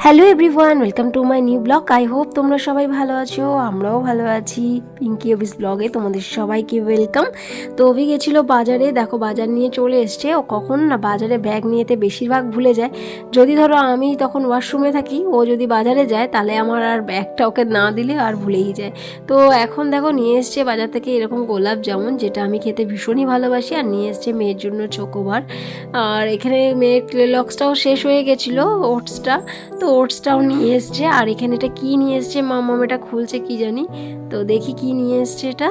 Hello everyone welcome to my new blog I hope তোমরা সবাই ভালো আছো, আমরাও ভালো আছি। পিঙ্কি অফিস ব্লগে তোমাদের সবাইকে ওয়েলকাম তো অভি গেছিল বাজারে, দেখো বাজার নিয়ে চলে এসছে। ও কখন না বাজারে ব্যাগ নিয়েতে বেশিরভাগ ভুলে যায়। যদি ধরো আমি তখন ওয়াশরুমে থাকি, ও যদি বাজারে যায়, তাহলে আমার আর ব্যাগটা ওকে না দিলে আর ভুলেই যায়। তো এখন দেখো নিয়ে এসছে বাজার থেকে এরকম গোলাপ জামুন, যেটা আমি খেতে ভীষণই ভালোবাসি। আর নিয়ে এসছে মেয়ের জন্য চোকোবার আর এখানে মেয়ের ক্লেলক্সটাও শেষ হয়ে গেছিল ওটসটা তো ওটসটাও নিয়ে এসছে। আর এখানে এটা কী নিয়ে এসছে? মামাম এটা খুলছে কি জানি। তো দেখি কি নিয়ে এসছে এটা।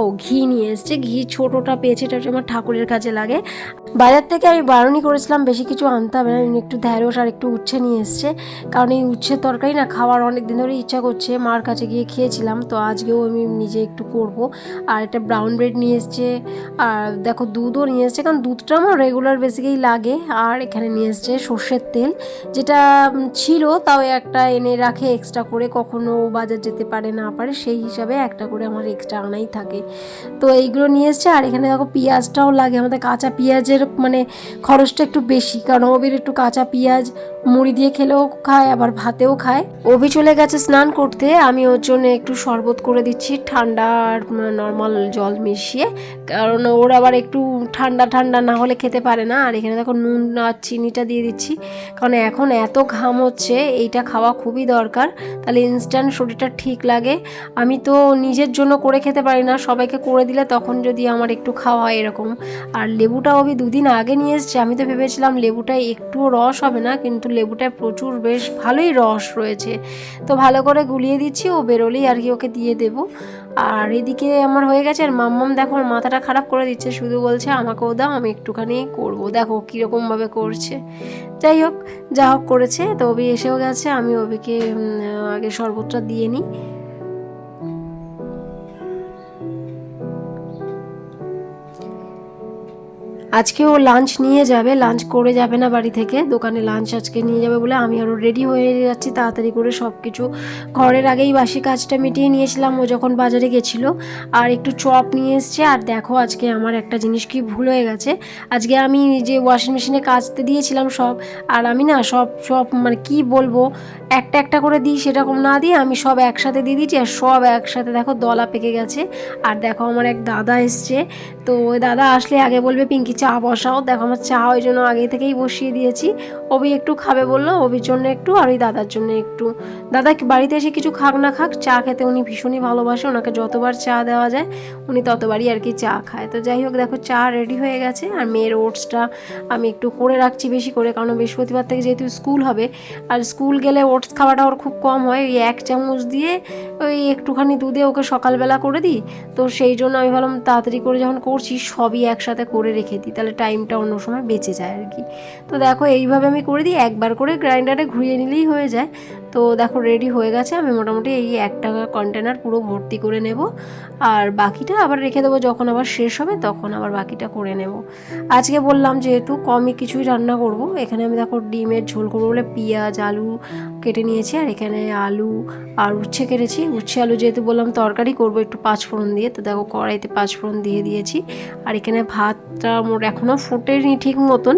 ও, ঘি নিয়ে এসছে। ঘি ছোটোটা পেয়েছে, এটা আমার ঠাকুরের কাছে লাগে। বাজার থেকে আমি বারণই করেছিলাম, বেশি কিছু আনতে হবে না একটু ঢ্যাঁড়স আর একটু উচ্ছে নিয়ে এসছে। কারণ এই উচ্ছের তরকারি না খাওয়ার অনেক দিন ধরে ইচ্ছা করছে, মার কাছে গিয়ে খেয়েছিলাম, তো আজকেও আমি নিজে একটু করব। আর একটা ব্রাউন ব্রেড নিয়ে এসছে, আর দেখো দুধও নিয়ে এসছে, কারণ দুধটা আমার রেগুলার বেসিকেই লাগে। আর এখানে নিয়ে এসছে সর্ষের তেল, যেটা ছিল, তাও একটা এনে রাখে এক্সট্রা করে, কখনো বাজার যেতে পারে না পারে, সেই হিসাবে একটা করে আমার এক্সট্রা আনাই থাকে। তো এইগুলো নিয়ে এসছে। আর এখানে দেখো পেঁয়াজটাও লাগে, আমাদের কাঁচা পেঁয়াজের মানে খরচটা একটু বেশি। কারণ ওবির একটু কাঁচা পেঁয়াজ মুড়ি দিয়ে খেলেও খায়, আবার ভাতেও খায়। অভি চলে গেছে স্নান করতে। আমি ওর জন্য একটু শরবত করে দিচ্ছি, ঠান্ডা আর নর্মাল জল মিশিয়ে। কারণ ওর আবার একটু ঠান্ডা ঠান্ডা না হলে খেতে পারে না। আর এখানে দেখো নুন আর চিনিটা দিয়ে দিচ্ছি। কারণ এখন এত ঘাম হচ্ছে, এইটা খাওয়া খুবই দরকার। তাহলে ইনস্ট্যান্ট শরীরটা ঠিক লাগে। আমি তো নিজের জন্য করে খেতে পারি না সবাইকে করে দিলে তখন যদি আমার একটু খাওয়া হয় এরকম। আর লেবুটা আমি দুদিন আগে নিয়ে এসেছি। আমি তো ভেবেছিলাম লেবুটায় একটুও রস হবে না, কিন্তু লেবুটায় প্রচুর বেশ ভালোই রস রয়েছে। তো ভালো করে গুলিয়ে দিচ্ছি, ও বেরোলেই আর কি ওকে দিয়ে দেবো। আর এদিকে আমার হয়ে গেছে, আর মাম্মাম দেখো আমার মাথাটা খারাপ করে দিচ্ছে, শুধু বলছে, আমাকেও দাও, আমি একটুখানি করব। দেখো কীরকমভাবে করছে। যাই হোক, যা হোক করেছে, তো অবি এসেও গেছে, আমি অবিকে আগে শরবতটা দিয়ে নিই। আজকে ও লাঞ্চ নিয়ে যাবে লাঞ্চ করে যাবে না বাড়ি থেকে, দোকানে লাঞ্চ আজকে নিয়ে যাবে বলে আমি আরও রেডি হয়ে যাচ্ছি, তাড়াতাড়ি করে সব কিছু ঘরের আগেই বাসি কাজটা মিটিয়ে নিয়েছিলাম, ও যখন বাজারে গেছিল, আর একটু চপ নিয়ে এসছে, আর দেখো আজকে আমার একটা জিনিস কি ভুল হয়ে গেছে, আজকে আমি যে ওয়াশিং মেশিনে কাচতে দিয়েছিলাম সব, আর আমি না সব সব মানে কি বলব, একটা একটা করে দিই সেরকম না দিয়ে আমি সব একসাথে দিয়ে দিয়েছি, আর সব একসাথে দেখো দলা পেকে গেছে, আর দেখো আমার এক দাদা এসছে, তো ওই দাদা আসলে আগে বলবে পিঙ্কি চা বসাও। দেখো, আমার চা ওই জন্য আগে থেকেই বসিয়ে দিয়েছি। অবি একটু খাবে বলল অবির জন্য একটু, আর ওই দাদার জন্য একটু। দাদা বাড়িতে এসে কিছু খাক না খাক, চা খেতে উনি ভীষণই ভালোবাসে, ওনাকে যতবার চা দেওয়া যায়, উনি ততবারই আর কি চা খায়। তো যাই হোক, দেখো, চা রেডি হয়ে গেছে, আর মেয়ের ওটসটা আমি একটু করে রাখছি বেশি করে, কারণ বৃহস্পতিবার থেকে যেহেতু স্কুল হবে, আর স্কুল গেলে ওটস খাওয়াটা ওর খুব কম হয়। ওই এক চামচ দিয়ে ওই একটুখানি দুধে ওকে সকালবেলা করে দিই। তো সেই জন্য আমি ভাবলাম, তাড়াতাড়ি করে যখন করছি, সবই একসাথে করে রেখে দিই। তাহলে টাইমটা অন্য সময় বেঁচে যায় আর কি। তো দেখো, এইভাবে আমি করে দিই, একবার করে গ্রাইন্ডারে ঘুরিয়ে নিলেই হয়ে যায়। তো দেখো রেডি হয়ে গেছে। আমি মোটামুটি এই এক টাকা কন্টেনার পুরো ভর্তি করে নেব। আর বাকিটা আবার রেখে দেবো যখন আবার শেষ হবে, তখন আবার বাকিটা করে নেব। আজকে বললাম যেহেতু কমই কিছুই রান্না করব। এখানে আমি দেখো ডিমের ঝোল করব বলে পেঁয়াজ, আলু কেটে নিয়েছি। আর এখানে আলু আর উচ্ছে কেটেছি। উচ্ছে, আলু যেহেতু বললাম তরকারি করব একটু পাঁচফোড়ন দিয়ে, তো দেখো কড়াইতে পাঁচফোড়ন দিয়ে দিয়েছি। আর এখানে ভাতটা মোট এখনও ফোটেনি ঠিক মতন।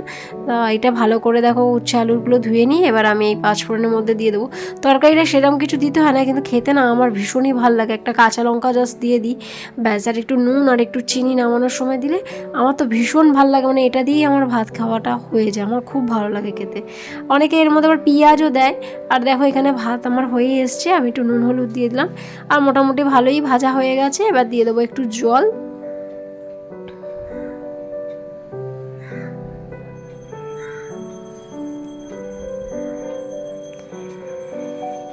এটা ভালো করে দেখো উচ্ছে, আলুগুলো ধুয়ে নিই এবার আমি এই পাঁচফোড়নের মধ্যে দিয়ে দেবো। তরকারিটা সেরকম কিছু দিতে হয় না, কিন্তু খেতে না আমার ভীষণই ভালো লাগে। একটা কাঁচা লঙ্কা জাস্ট দিয়ে দিই। ব্যাস, আর একটু নুন আর একটু চিনি নামানোর সময় দিলে আমার তো ভীষণ ভালো লাগে মানে এটা দিয়েই আমার ভাত খাওয়াটা হয়ে যায়। আমার খুব ভালো লাগে খেতে। অনেকে এর মধ্যে আবার পেঁয়াজও দেয়। আর দেখো, এখানে ভাত আমার হয়ে এসছে। আমি একটু নুন, হলুদ দিয়ে দিলাম। আর মোটামুটি ভালোই ভাজা হয়ে গেছে। এবার দিয়ে দেবো একটু জল।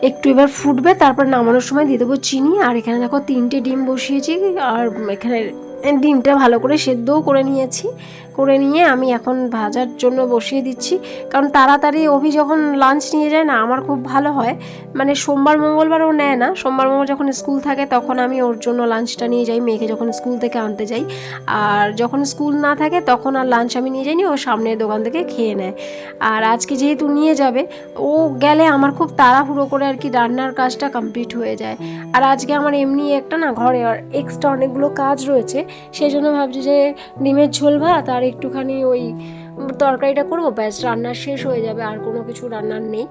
একটু এবার ফুটবে, তারপর নামানোর সময় দিয়ে দেবো চিনি, আর এখানে দেখো তিনটে ডিম বসিয়েছি, আর এখানে ডিমটা ভালো করে সেদ্ধও করে নিয়েছি। করে নিয়ে আমি এখন ভাজার জন্য বসিয়ে দিচ্ছি। কারণ তাড়াতাড়ি অভি যখন লাঞ্চ নিয়ে যায় না, আমার খুব ভালো হয়। মানে সোমবার, মঙ্গলবার ও নেয় না। সোমবার মঙ্গল যখন স্কুল থাকে, তখন আমি ওর জন্য লাঞ্চটা নিয়ে যাই, মেয়েকে যখন স্কুল থেকে আনতে যাই। আর যখন স্কুল না থাকে, তখন আর লাঞ্চ আমি নিয়ে যাইনি, ও সামনের দোকান থেকে খেয়ে নেয়। আর আজকে যেহেতু নিয়ে যাবে, ও গেলে আমার খুব তাড়াহুড়ো করে আর কি রান্নার কাজটা কমপ্লিট হয়ে যায়। আর আজকে আমার এমনি একটা না, ঘরে আর এক্সট্রা অনেকগুলো কাজ রয়েছে। সেই জন্য ভাবছি যে ডিমের ঝোল ভাত আর একটুখানি ওই তরকারিটা করব। ব্যাস, রান্না শেষ হয়ে যাবে, আর কোনো কিছু রান্নার নেই।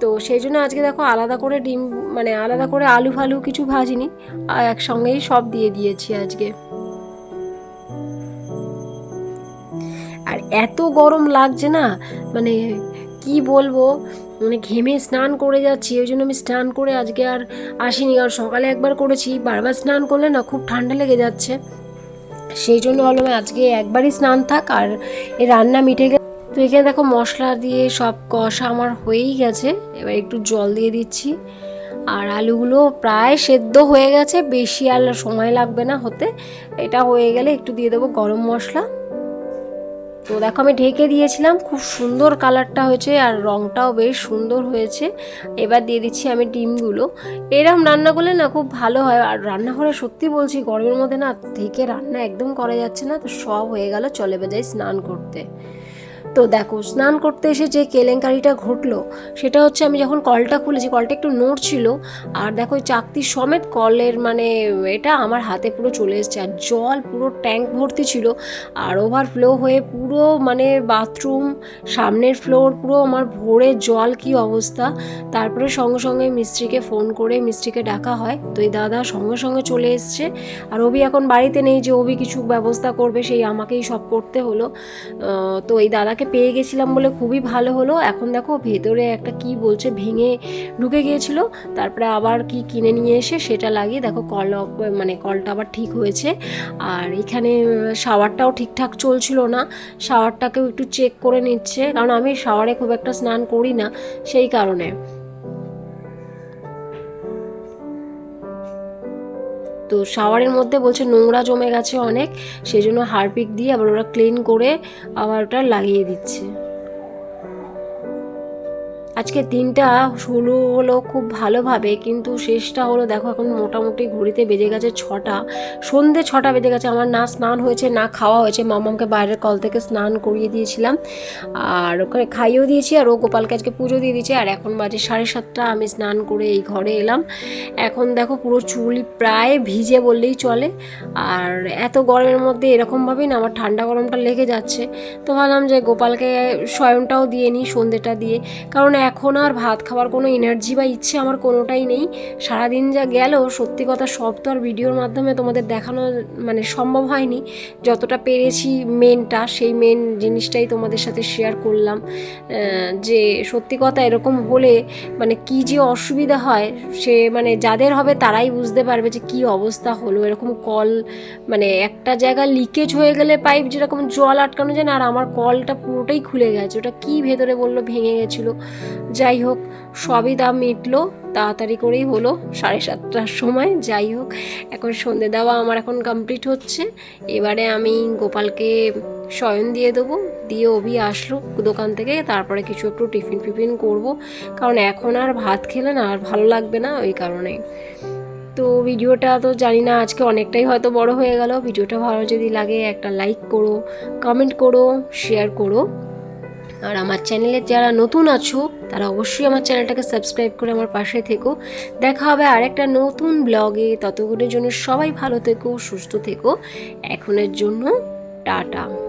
তো সেই জন্য আজকে দেখো আলাদা করে ডিম মানে আলাদা করে আলু ফালু কিছু ভাজিনি, আর একসঙ্গেই সব দিয়ে দিয়েছি আজকে। আর এত গরম লাগছে না মানে কি বলব মানে ঘেমে স্নান করে যাচ্ছি, ওই জন্য আমি স্নান করে আজকে আর আসিনি। আর সকালে একবার করেছি, বারবার স্নান করলে না খুব ঠান্ডা লেগে যাচ্ছে। সেই জন্য ভাবলাম আজকে একবারই স্নান থাক আর রান্না মিটে গেল তো এখানে দেখো মশলা দিয়ে সব কষা আমার হয়েই গেছে। এবার একটু জল দিয়ে দিচ্ছি। আর আলুগুলো প্রায় সেদ্ধ হয়ে গেছে, বেশি আর সময় লাগবে না হতে। এটা হয়ে গেলে একটু দিয়ে দেবো গরম মশলা। তো দেখো আমি ঢেকে দিয়েছিলাম, খুব সুন্দর কালারটা হয়েছে আর রঙটাও বেশ সুন্দর হয়েছে। এবার দিয়ে দিচ্ছি আমি ডিমগুলো। এরম রান্না করলে না খুব ভালো হয় আর রান্নাঘরে সত্যি বলছি গরমের মধ্যে না থেকে রান্না একদম করা যাচ্ছে না, তো সব হয়ে গেল, চলে বেজায় স্নান করতে। তো দেখো, স্নান করতে এসে যে কেলেঙ্কারিটা ঘটলো, সেটা হচ্ছে আমি যখন কলটা খুলেছি, কলটা একটু নড়ছিল আর দেখো চাকতি সমেত কলের মানে এটা আমার হাতে পুরো চলে এসেছে, আর জল পুরো ট্যাঙ্ক ভর্তি ছিল, আর ওভারফ্লো হয়ে পুরো মানে বাথরুম সামনের ফ্লোর পুরো আমার ভরে জল কি অবস্থা? তারপরে সঙ্গে সঙ্গে মিস্ত্রিকে ফোন করে, মিস্ত্রিকে ডাকা হয়, তো এই দাদা সঙ্গে সঙ্গে চলে এসছে, আর অভি এখন বাড়িতে নেই যে অভি কিছু ব্যবস্থা করবে, সেই আমাকেই সব করতে হলো তো এই দাদাকে পেয়ে গেছিলাম বলে খুবই ভালো হলো। এখন দেখো ভেতরে একটা কি বলছে, ভেঙে ঢুকে গিয়েছিল। তারপরে আবার কি কিনে নিয়ে এসে সেটা লাগিয়ে দেখো কল মানে কলটা আবার ঠিক হয়েছে। আর এখানে শাওয়ারটাও ঠিকঠাক চলছিল না। শাওয়ারটাকেও একটু চেক করে নিচ্ছে। কারণ আমি শাওয়ারে খুব একটা স্নান করি না, সেই কারণে। তো শাওয়ারের মধ্যে বলছে নোংরা জমে গেছে অনেক সেজন্য হারপিক দিয়ে আবার ওরা ক্লিন করে আবার ওটা লাগিয়ে দিচ্ছে। আজকে দিনটা শুরু হলো খুব ভালোভাবে, কিন্তু শেষটা হলো দেখো এখন মোটামুটি ঘড়িতে বেজে গেছে ছটা। সন্ধে ছটা বেজে গেছে, আমার না স্নান হয়েছে, না খাওয়া হয়েছে। মামামকে বাইরের কল থেকে স্নান করিয়ে দিয়েছিলাম, আর ওখানে খাইয়েও দিয়েছি, আর ও গোপালকে আজকে পুজো দিয়ে দিয়েছি, আর এখন বাজে সাড়ে সাতটা, আমি স্নান করে এই ঘরে এলাম। এখন দেখো পুরো চুল প্রায় ভিজে বললেই চলে, আর এত গরমের মধ্যে এরকমভাবেই না আমার ঠান্ডা গরমটা লেগে যাচ্ছে। তো ভাবলাম যে গোপালকে স্বয়ংটাও দিয়ে নিই, সন্ধেটা দিয়ে, কারণ এখন আর ভাত খাওয়ার কোনো এনার্জি বা ইচ্ছে আমার কোনোটাই নেই। সারাদিন যা গেল সত্যি কথা সব তো আর ভিডিওর মাধ্যমে তোমাদের দেখানো মানে সম্ভব হয়নি। যতটা পেরেছি মেনটা সেই মেন জিনিসটাই তোমাদের সাথে শেয়ার করলাম। যে সত্যি কথা এরকম হলে মানে কি যে অসুবিধা হয়, সে মানে যাদের হবে তারাই বুঝতে পারবে যে কি অবস্থা হলো। এরকম কল মানে একটা জায়গা লিকেজ হয়ে গেলে পাইপ যেরকম জল আটকানো যায় না, আর আমার কলটা পুরোটাই খুলে গেছে। ওটা কি ভেতরে বলল, ভেঙে গেছিল। যাই হোক সবই দাম মিটলো, তাড়াতাড়ি করেই হলো সাড়ে সাতটার সময়। যাই হোক এখন সন্ধে দেওয়া আমার এখন কমপ্লিট হচ্ছে। এবারে আমি গোপালকে শয়ন দিয়ে দেবো। দিয়ে অভি আসলো দোকান থেকে, তারপরে কিছু একটু টিফিন ফিফিন করব। কারণ এখন আর ভাত খেলে না, আর ভালো লাগবে না ওই কারণেই তো ভিডিওটা তো জানি না, আজকে অনেকটাই হয়তো বড় হয়ে গেল। ভিডিওটা ভালো যদি লাগে একটা লাইক করো কমেন্ট করো শেয়ার করো। আর আমার চ্যানেলে যারা নতুন আছো, তারা অবশ্যই আমার চ্যানেলটাকে সাবস্ক্রাইব করে আমার পাশে থেকো। দেখা হবে আর একটা নতুন ব্লগে। ততক্ষণের জন্য সবাই ভালো থেকো, সুস্থ থেকো। এখনের জন্য টাটা।